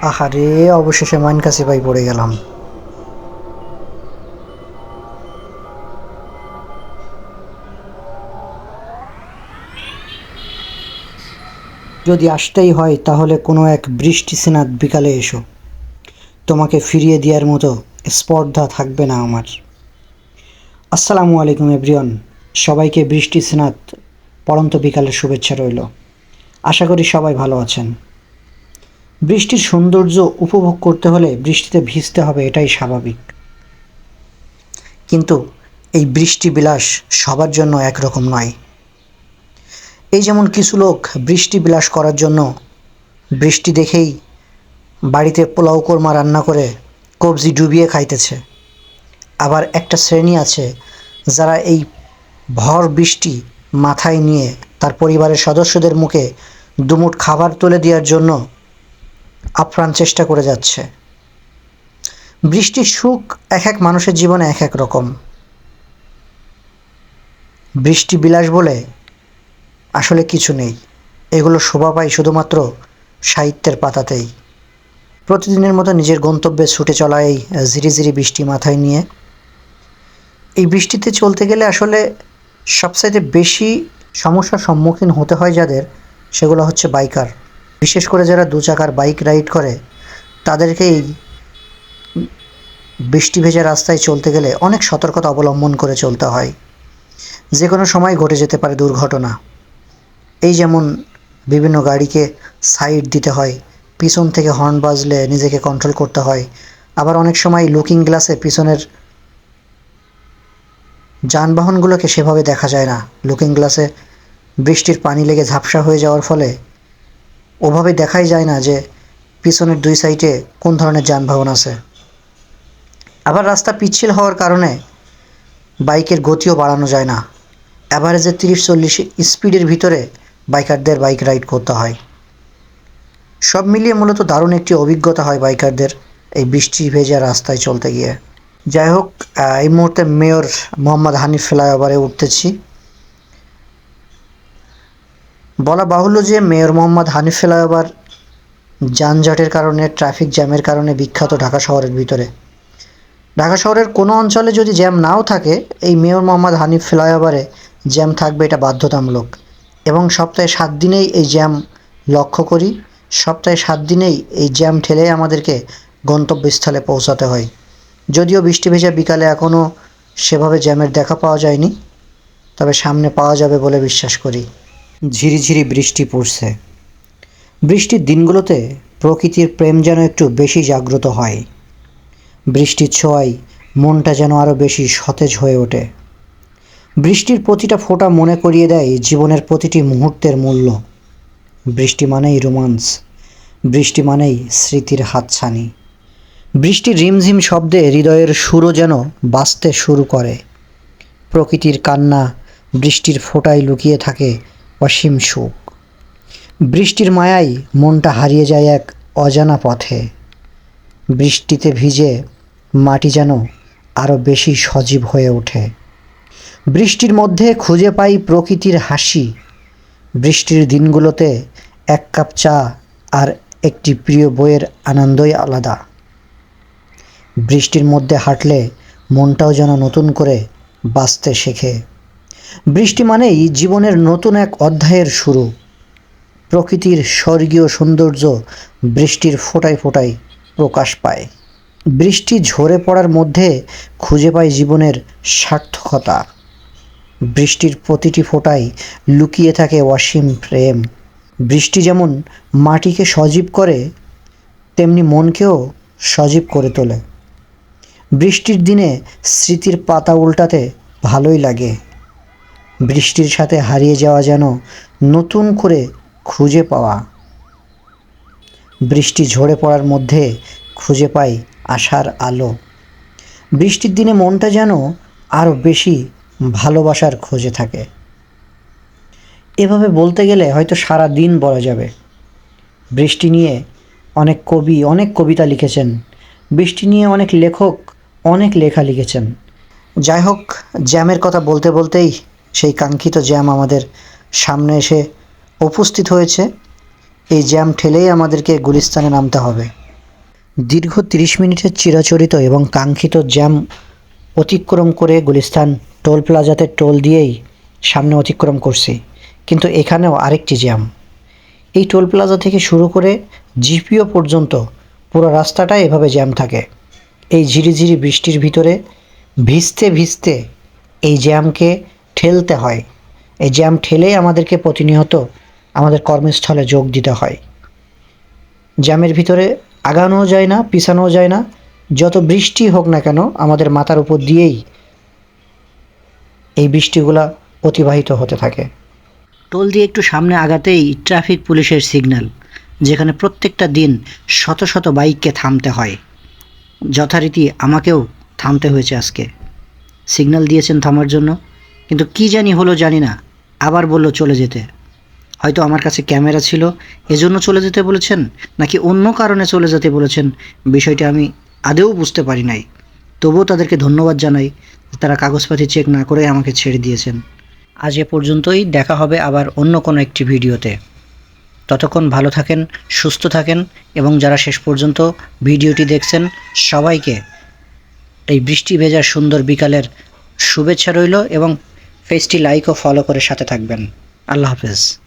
আহারে, অবশেষে মাইন কাছে পাই পড়ে গেলাম। যদি আসতেই হয়, তাহলে কোনো এক বৃষ্টি স্নাত বিকালে এসো। তোমাকে ফিরিয়ে দেওয়ার মতো স্পর্ধা থাকবে না আমার। আসসালামু আলাইকুম এব্রিয়ন সবাইকে বৃষ্টি স্নাত পড়ন্ত বিকালের শুভেচ্ছা রইল। আশা করি সবাই ভালো আছেন। বৃষ্টির সৌন্দর্য উপভোগ করতে হলে বৃষ্টিতে ভিজতে হবে, এটাই স্বাভাবিক। কিন্তু এই বৃষ্টি বিলাস সবার জন্য একরকম নয়। এই যেমন কিছু লোক বৃষ্টি বিলাস করার জন্য বৃষ্টি দেখেই বাড়িতে পোলাও কোরমা রান্না করে কবজি ডুবিয়ে খাইতেছে। আবার একটা শ্রেণি আছে যারা এই ভর বৃষ্টি মাথায় নিয়ে তার পরিবারের সদস্যদের মুখে দুমুট খাবার তুলে দেওয়ার জন্য আপ্রাণ চেষ্টা করে যাচ্ছে। বৃষ্টির সুখ এক এক মানুষের জীবনে এক এক রকম। বৃষ্টি বিলাস বলে আসলে কিছু নেই। এগুলো শোভা পায় শুধুমাত্র সাহিত্যের পাতাতেই। প্রতিদিনের মতো নিজের গন্তব্যে ছুটে চলা এই ঝিরিঝিরি বৃষ্টি মাথায় নিয়ে। এই বৃষ্টিতে চলতে গেলে আসলে সবচাইতে বেশি সমস্যার সম্মুখীন হতে হয় যাদের, সেগুলো হচ্ছে বাইকার। বিশেষ করে যারা দু চাকার বাইক রাইড করে, তাদেরকেই বৃষ্টি ভেজা রাস্তায় চলতে গেলে অনেক সতর্কতা অবলম্বন করে চলতে হয়। যে কোনো সময় ঘটে যেতে পারে দুর্ঘটনা। এই যেমন বিভিন্ন গাড়িকে সাইড দিতে হয়, পিছন থেকে হর্ন বাজলে নিজেকে কন্ট্রোল করতে হয়, আবার অনেক সময় লুকিং গ্লাসে পিছনের যানবাহনগুলোকে সেভাবে দেখা যায় না। লুকিং গ্লাসে বৃষ্টির পানি লেগে ঝাপসা হয়ে যাওয়ার ফলে ওভাবে দেখাই যায় না যে পিছনের দুই সাইডে কোন ধরনের যানবাহন আছে। আবার রাস্তা পিচ্ছিল হওয়ার কারণে বাইকের গতিও বাড়ানো যায় না। অ্যাভারেজে তিরিশ চল্লিশ স্পিডের ভিতরে বাইকারদের বাইক রাইড করতে হয়। সব মিলিয়ে মূলত দারুণ একটি অভিজ্ঞতা হয় বাইকারদের এই বৃষ্টি ভেজা রাস্তায় চলতে গিয়ে। যাই হোক এই মুহূর্তে মেয়র মোহাম্মদ হানিফ ফ্লাইওভারে উঠতেছি। বলা বাহুল্য যে মেয়র মোহাম্মদ হানিফ ফ্লাইওভার যানজটের কারণে, ট্রাফিক জ্যামের কারণে বিখ্যাত ঢাকা শহরের ভিতরে। ঢাকা শহরের কোনো অঞ্চলে যদি জ্যাম নাও থাকে, এই মেয়র মোহাম্মদ হানিফ ফ্লাইওভারে জ্যাম থাকবে এটা বাধ্যতামূলক। এবং সপ্তাহে সাত দিনেই এই জ্যাম লক্ষ্য করি, সপ্তাহে সাত দিনেই এই জ্যাম ঠেলে আমাদেরকে গন্তব্যস্থলে পৌঁছাতে হয়। যদিও বৃষ্টি ভেজা বিকালে এখনও সেভাবে জ্যামের দেখা পাওয়া যায়নি, তবে সামনে পাওয়া যাবে বলে বিশ্বাস করি। ঝিরিঝিরি বৃষ্টি পড়ছে। বৃষ্টির দিনগুলোতে প্রকৃতির প্রেম যেন একটু বেশি জাগ্রত হয়। বৃষ্টির ছোঁয়ায় মনটা যেন আরও বেশি সতেজ হয়ে ওঠে। বৃষ্টির প্রতিটা ফোঁটা মনে করিয়ে দেয় জীবনের প্রতিটি মুহূর্তের মূল্য। বৃষ্টি মানেই রোমান্স, বৃষ্টি মানেই স্মৃতির হাতছানি। বৃষ্টির রিমঝিম শব্দে হৃদয়ের সুরও যেন বাঁচতে শুরু করে। প্রকৃতির কান্না বৃষ্টির ফোঁটায় লুকিয়ে থাকে অসীম সুখ। বৃষ্টির মায়ায় মনটা হারিয়ে যায় এক অজানা পথে। বৃষ্টিতে ভিজে মাটি যেন আরও বেশি সজীব হয়ে ওঠে। বৃষ্টির মধ্যে খুঁজে পাই প্রকৃতির হাসি। বৃষ্টির দিনগুলোতে এক কাপ চা আর একটি প্রিয় বইয়ের আনন্দই আলাদা। বৃষ্টির মধ্যে হাঁটলে মনটাও যেন নতুন করে বাঁচতে শেখে। বৃষ্টি মানেই জীবনের নতুন এক অধ্যায়ের শুরু। প্রকৃতির স্বর্গীয় সৌন্দর্য বৃষ্টির ফোঁটায় ফোঁটায় প্রকাশ পায়। বৃষ্টি ঝরে পড়ার মধ্যে খুঁজে পায় জীবনের সার্থকতা। বৃষ্টির প্রতিটি ফোঁটায় লুকিয়ে থাকে অসীম প্রেম। বৃষ্টি যেমন মাটিকে সজীব করে, তেমনি মনকেও সজীব করে তোলে। বৃষ্টির দিনে স্মৃতির পাতা উল্টাতে ভালোই লাগে। বৃষ্টির সাথে হারিয়ে যাওয়া যেন নতুন করে খুঁজে পাওয়া। বৃষ্টি ঝরে পড়ার মধ্যে খুঁজে পাই আশার আলো। বৃষ্টির দিনে মনটা যেন আরও বেশি ভালোবাসার খোঁজে থাকে। এভাবে বলতে গেলে হয়তো সারা দিন বলা যাবে। বৃষ্টি নিয়ে অনেক কবি, অনেক কবিতা লিখেছেন। বৃষ্টি নিয়ে অনেক লেখক, অনেক লেখা লিখেছেন। যাই হোক, জ্যামের কথা বলতে বলতেই সেই কাঙ্ক্ষিত জ্যাম আমাদের সামনে এসে উপস্থিত হয়েছে। এই জ্যাম ঠেলেই আমাদেরকে গুলিস্তানে নামতে হবে। দীর্ঘ তিরিশ মিনিটের চিরাচরিত এবং কাঙ্ক্ষিত জ্যাম অতিক্রম করে গুলিস্তান টোল প্লাজাতে টোল দিয়েই সামনে অতিক্রম করছি। কিন্তু এখানেও আরেকটি জ্যাম। এই টোল প্লাজা থেকে শুরু করে জিপিও পর্যন্ত পুরো রাস্তাটা এভাবে জ্যাম থাকে। এই ঝিরিঝিরি বৃষ্টির ভিতরে ভিজতে ভিজতে এই জ্যামকে ঠেলতে হয়। এই জ্যাম ঠেলেই আমাদেরকে প্রতিনিয়ত আমাদের কর্মস্থলে যোগ দিতে হয়। জ্যামের ভিতরে আগানোও যায় না, পিছানোও যায় না। যত বৃষ্টি হোক না কেন আমাদের মাথার উপর দিয়েই এই বৃষ্টিগুলা অতিবাহিত হতে থাকে। টোল দিয়ে একটু সামনে আগাতেই ট্রাফিক পুলিশের সিগন্যাল, যেখানে প্রত্যেকটা দিন শত শত বাইককে থামতে হয়। যথারীতি আমাকেও থামতে হয়েছে আজকে। সিগন্যাল দিয়েছেন থামার জন্য। কিন্তু কি জানি হলো জানি না। আবার বলল চলে যেতে। হয়তো আমার কাছে ক্যামেরা ছিল, এজন্য চলে যেতে বলেছেন, নাকি অন্য কারণে চলে যেতে বলেছেন, বিষয়টি আমি আদেও বুঝতে পারি নাই। তবুও তাদেরকে ধন্যবাদ জানাই তারা কাগজপাতি চেক না করে আমাকে ছেড়ে দিয়েছেন। আজ এ পর্যন্তই, দেখা হবে আবার অন্য কোনো একটি ভিডিওতে। ততক্ষণ ভালো থাকেন, সুস্থ থাকেন, এবং যারা শেষ পর্যন্ত ভিডিওটি দেখছেন, সবাইকে এই বৃষ্টি ভেজা সুন্দর বিকালের শুভেচ্ছা রইল এবং পেজটি লাইক ও ফলো করে সাথে থাকবেন। আল্লাহ হাফেজ।